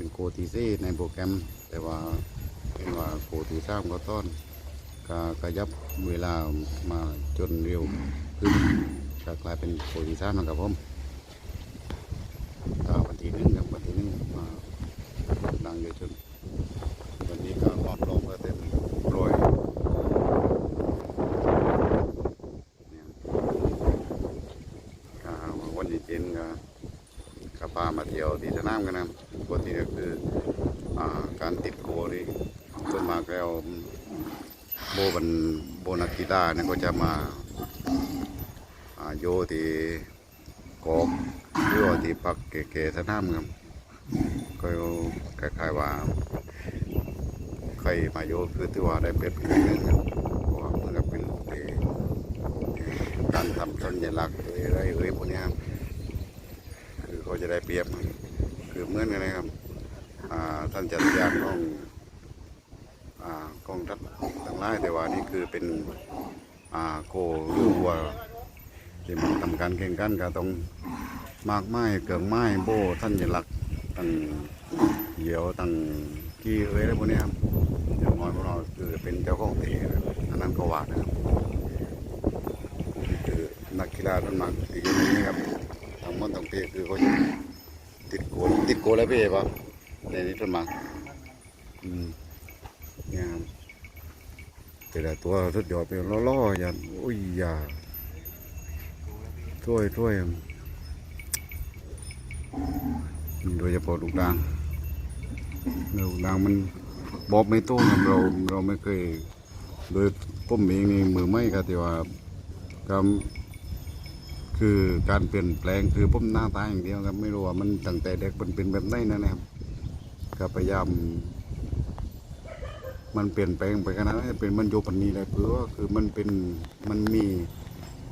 เป็นโกตีซีในโปรแกรม แต่ว่าเป็นว่าโกตีสามก็ต้อนก็กระยับเวลามาจนเร็วขึ้นก็กลายเป็นโกตีสามนะครับผมก็วันที่หนึ่งครับวันที่หนึ่งมาดังเยอะจนวันนี้ก็รอบรองก็เต็มร้อย ก็วันนี้เจนก็ก็ พามาเที่ยวที่สนามกันนะปกติก็คืออการติดโกนี่ส่วนมากแล้วโบบันโบนักกีฬาเนี่ยก็จะมาโยที่กอกโยที่ปักเก๋ๆสนามครับก็คล้ายๆว่าใครมาโยคือที่ว่าได้เปรียบกันนึงครับเพราะว่ามันก็เป็นการทำสัญลักษณ์อะไรเอ่ยพวกเนี้ยครับ คือจะได้เปรียบคือเหมือนกันนะครับท่านจัดยานของอ่ากองทัพทั้งหลายแต่ว่านี่คือเป็นโกหรือวัวที่มันทำการแข่งขันก็ต้องมากไม้เกืองไม้โบท่านจัลักตั้งเหยียวตั้งกี้เอ้ยอะไรพวกเนี้ยครับอย่างน้อยพวกเราคือเป็นเจ้าของเตะนะครับอันนั้นก็ว่านะครับคือนักกีฬาทั้งนั้นที่อยู่นนี้ครับ ทั้งหมดทั้งปีคือเขาจะติดโกนติดโกนแล้วพี่ป่ะในนี้ทั้งมาอืมเนี่ยครับแต่ละตัวสุดยอดไปล่อๆอย่างอุ้ยอย่าช่วยช่วยโดยเฉพาะลูกดางลูกดางมันบอกไม่โต้ครับเราเราไม่เคย โดยผมเองนี่มือไม่ครับแต่ว่าก็ คือการเปลี่ยนแปลงคือผมหน้าตาอย่างเดียวครับ ไม่รู้ว่ามันตั้งแต่เด็กมันเป็นแบบไหนนะนะครับก็พยายาม มันเปลี่ยนแปลงไปขนาดนั้นเป็นมันโยปันนี้เลยเพื่อว่าคือมันเป็นมันมี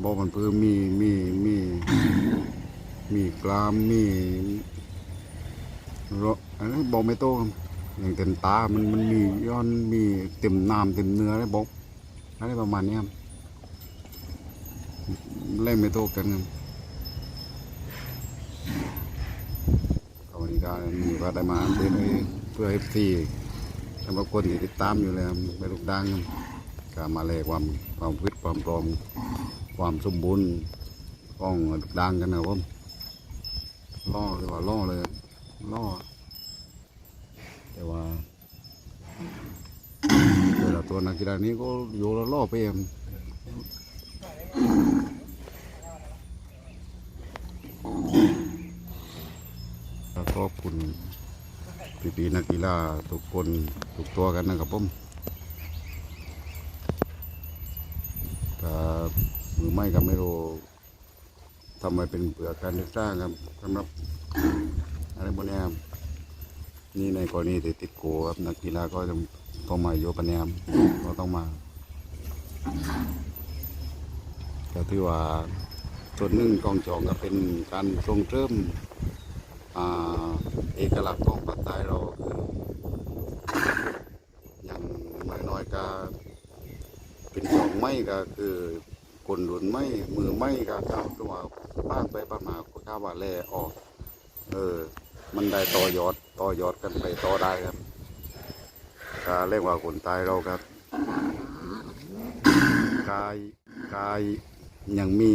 บอกมันเพื่อมีมีมีมีกรามมีรอันนั้นบอกไม่โตครับอย่างเต็มตา มันมันมีย้อนมีเต็มน้ำเต็มเนื้อเลยบอกอะไรประมาณนี้ครับ เล่นไม่โตกันครับก็วันนี้ก็มีว่าได้มาเป็นเพื่อเอฟซีสำหรับคนที่ติดตามอยู่เลยครับไปลูกดังก็มาแลกความความฟิตความพร้อมความสมบูรณ์ของลูกดังกันนะบผมล่อเลยว่าล่อเลยล่อแต่ว่าแต่ละตัวนักกีฬานี้ก็อยู่แล้วล่อไปเอง ขอบคุณพี่ๆนักกีฬาทุกคนทุกตัวกันนะครับผมถ้ามือไม่ก็ไม่รู้ทำไมเป็นเปลือกการศึกษาครับสำหรับอะไรพวกเนี้ยครับนี่ในกรณีที่ติดโกครับนักกีฬาก็ต้องต้องมาโยปนแนมก็ต้องมาก็ถือว่า ส่วนหนึ่งกองจองก็เป็นการส่งเสริมอเอกลักษณ์ของภาคใต้เราคืออย่างน้อยๆก็เป็นสองไม้ก็คือคนรุ่นไม้มือไม้ก็เข้าตัวบ้างไปประมาณข้าวว่าแล่ออก เออ มันได้ต่อยอดต่อยอดกันไปต่อได้ครับก็เรียกว่าคนตายเราครับกายกายยังมี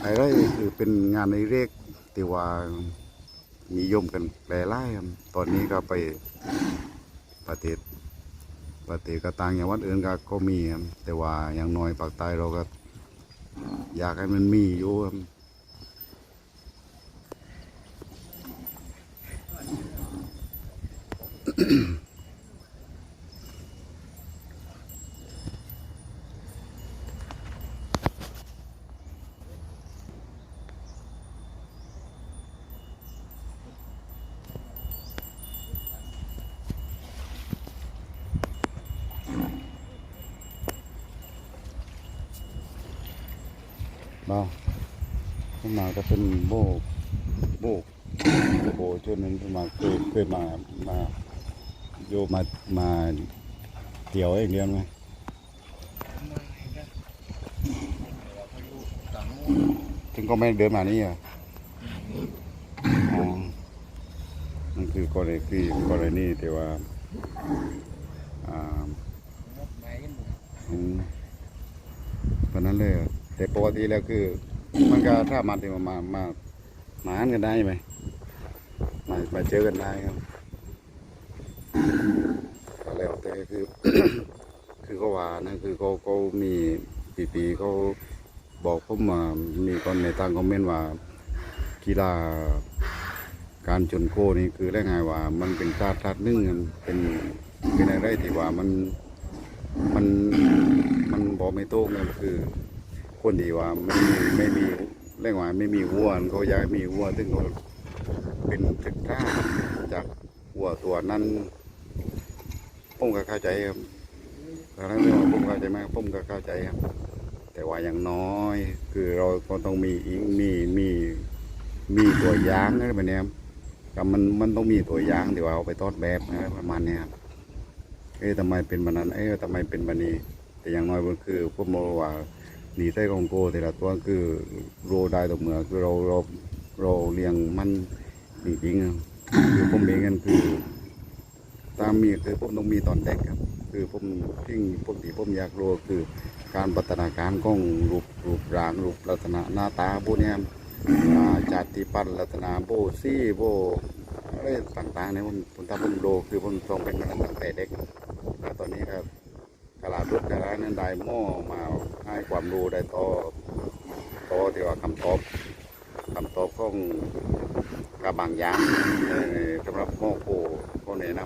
ไอะไรคือเป็นงานในเรกที่ว่านิยมกันแปลไล่ครับตอนนี้ก็ไปประเทศประเทศก็ต่างอย่างวัดอื่นก็ก็มีครับแต่ว่าอย่างน้อยภาคใต้เราก็อยากให้มันมีอยู่ครับ เนาขึ้นมาก็เป็นโบกโบกโบช่วงนั้นขึ้นมาเคยเคยมามาโยมามาเตี่ยวอย่างเดียวไหมถึงก็ไม่เดินมานี่อะมันคือกรณีคือกรณีแต่ว่าอ่าตอนนั้นเลย แต่ปกติแล้วคือ มันก็ถ้ามาที่มามามามาหากันได้ไหมมามาเจอกันได้ครับก็แล้วแต่คือ คือเขาว่านะคือเขาเขามีปีปีๆเขาบอกผมมามีคนในทางคอมเมนต์ว่ากีฬาการชนโคนี่คือได้ไงว่า มันเป็นชาติชาตินึ่งเป็นเป็นอะไรที่ว่ามันมันมันบอกไม่โต้งเนี่ยคือ คนที่ว่าไม่มีไม่มีเรียกว่าไม่มีวัวเขาอยากมีวัวซึ่งเขาเป็นศึกษาจากวัวตัวนั้นผมก็เข้าใจครับแต่นั้นเรื่องผมเข้าใจไหมผมก็เข้าใจครับ แต่ว่าอย่างน้อย คือเราก็ต้องมีอีกมีมีมีตัวอย่างอะไรแบบเนี้ยครับกับมันมันต้องมีตัวอย่างที่ว่าเอาไปทอดแบบอะประมาณเนี้ยครับเอ๊ะทำไมเป็นแบบนั้นเอ๊ะทำไมเป็นแบบนี้ แต่อย่างน้อยมันคือพวกโมว่า หนีไส้ของโกแต่ละตัวคือโรได้ตัวเมือคือเราเราเราเลี้ยงมันจริงๆคือผมเองกันคือ ตามมีคือผมต้องมีตอนเด็กครับ คือผมทิ้งผมที่ผมอยากรู้คือการพัฒนาการของรูปรูปร่างรูปลักษณะหน้าตาพวกนี้ยอ่าจาติปันลักษณะโบซี่โบอะไรต่างๆเนี่ยผมผมทำผมโลคือผมต้องเป็นมันตั้งแต่เด็กแล้วตอนนี้ครับ กลาดุดกลานั้นได้หม้อมาให้ความรู้ได้ต่อต่อที่ว่าคำตอบคำตอบของกับบางยางสำหรับหม้อโคก็แนะน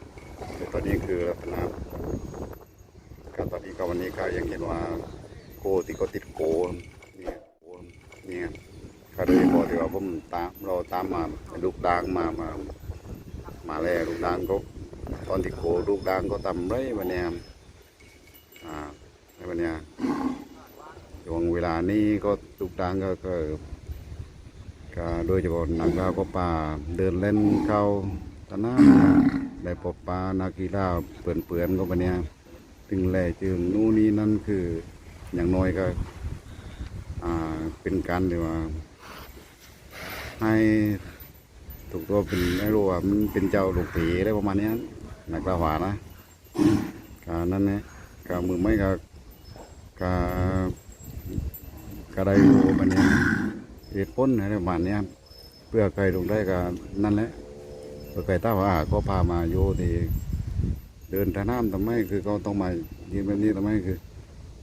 ำแต่ตอนนี้คือลักษณะก็ตอนนี้ก็วันนี้ก็ยังเห็นว่าโกติดก็ติดโกเนี่ยโกเนี่ยก็เลยบอกที่ว่าผมตามเราตามมาลูกดังมามามาแล้วลูกดังก็ตอนที่โกลูกดังก็ทำไรวันเนี้ย กันเนี้ยช่วงเวลานี้ก็ลูกดังก็ก็ก็โดยเฉพาะนักดาก็ป่าเดินเล่นเข้าตะน้ำได้พบปลานักกีฬาเปื่อนๆก็วันเนี้ยถึงแหล่จึงนู่นนี่นั่นคืออย่างน้อยก็อ่าเป็นการที่ว่า ให้ถูกตัวเป็นไม่รู้ว่ามันเป็นเจ้าลูกผีอะไรประมาณนี้นักละหวานะการนั้นเนี่ยการมือไม่ก็ กาก็ได้รู้บันเนี้ยเหตุผลอะไรประมาณนี้เพื่อใครลงได้ก็นั่นแหละเพื่อใครถ้าว่าก็พามาโยที่เดินท่าน้ำทำไมคือเขาต้องมายืนแบบนี้ทำไมคือ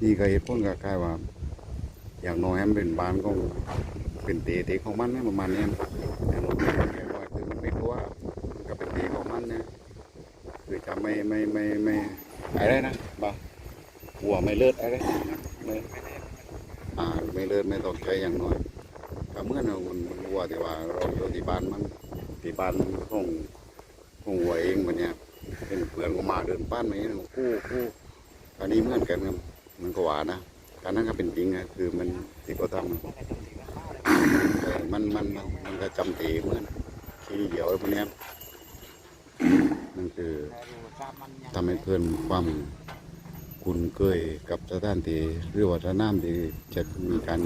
นี่ก็เหตุผลกับกายว่า อย่างน้อยให้มันเป็นบ้านของเป็นเตะเตะของมันนี่ประมาณนี้ยอย่างน้อยอย่างน้อยคือไมันเป็นว่าก็เป็นเตะของมันเนี่ยคือจะไม่ไม่ไม่ไม่อะไรนะบ่า หัวไม่เลิศอะไรไม่อ่าไม่เลิศไม่ตกใจอย่างน้อยก็เมื่อนเรามันมันวัวที่ว่าเราอยู่ที่บ้านมันที่บ้านของของหัวเองมันเนี่ยเป็นเพื่อนก็มาเดินป้านมาอย่างนี้คู่คู่อันนี้เหมือนกันครับมันก็หวานนะการนั้นก็เป็นจริงนะคือมันที่เขาทำแต่มันมันมันมันก็จำเตเหมือนขี้เหี่ยวไอ้พวกเนี้ยนั่นคือทำให้เพื่อนความ คุ้นเคยกับสถานที่หรือว่าสนามที่จะมีการ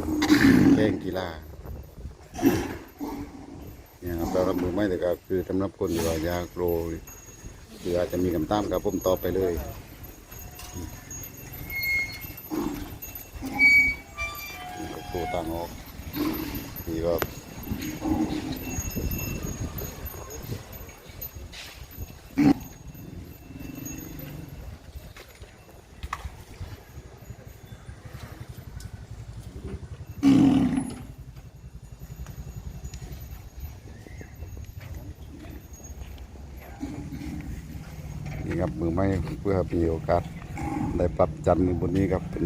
แข่งกีฬาเนี่ยครับเรารับมือไม่แต่ก็คือสำหรับคนที่ว่าอยากโรหรืออาจจะมีคำตามกับผมต่อไปเลยตัวต่างออกนี่ก็นี่ครับมือไม้ เพื่อมีโอกาสได้ปรับจันบนนี้ครับเป็น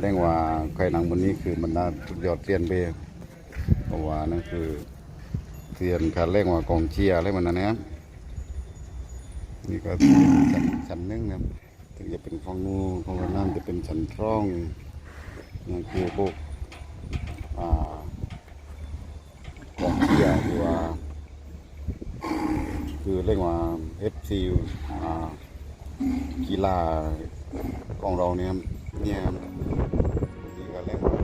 เร่งว่าใครหนังบนนี้คือมันน่าสุดยอดเตียนเบเพราะว่านั่นคือเตียนการเร่งว่ากองเชียร์อะไรมันนะเนี่ยนี่ก็ชั้นชั้นหนึงครับถึงจะเป็นของนูของน้ำจะเป็นชั้นร่องนั่นคือพวกอ่ากองเชียร์หรือว่าคือเรียกว่า FC อ่ากีฬาของเราเนี่ยเนี่ยนี่ก็เรียกว่า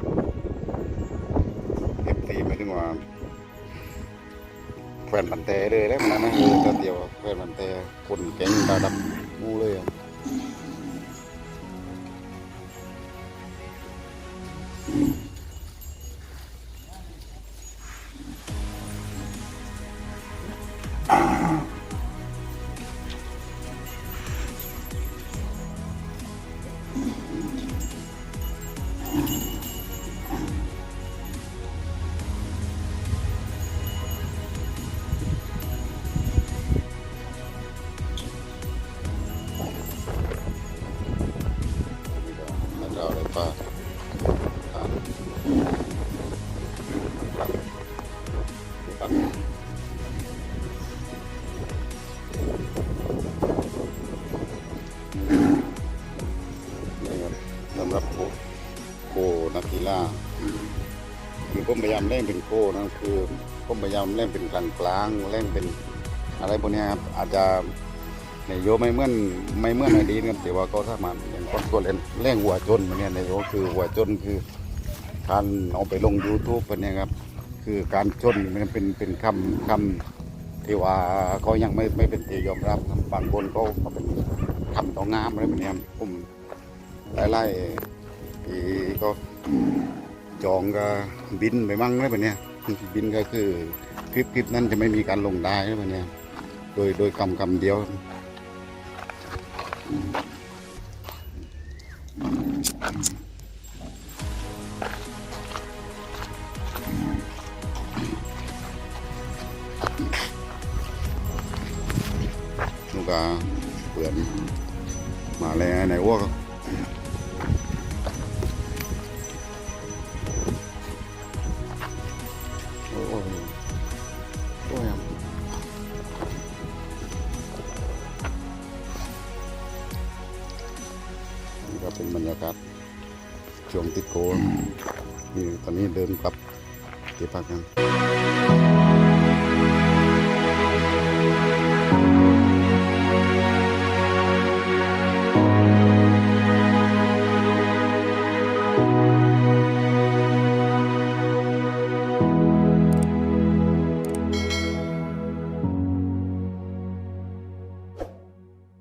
ว่าแฟนบันเตเลยแล้วมันนะเออตัวเดียวแฟนบันเตคนเก่งระดับมูเลยอะแล้ ผมพยายามเล่นเป็นโคนะคือผมพยายามเล่นเป็นกลางกลางเล่นเป็นอะไรพวกนี้ครับอาจจะในโยไม่เหมือนไม่เหมือนอดีตครับแต่ว่าก็ถ้ามันอย่างคนตัวเล่นเล่งหัวจนเนี่ยในโยคือหัวจนคือการเอาไปลง YouTube ปเนี่ยครับคือการจนมันเป็นเป็นคำคำที่ว่าเขายังไม่ไม่เป็นที่ยอมรับบางคนก็เป็นคำต่องามอะไรแบบนี้ผมไล่ๆที่ก็ จองก็บินไปมั่งอะไรแบบเนี้ยบินก็คือคลิปคลิปนั้นจะไม่มีการลงได้อะไรแบบเนี้ยโดยโดยคำคำเดียวลูกกาเปื่อนมาเลยไหนอ้วก นี่ตอนนี้เดินกลับที่พักกัน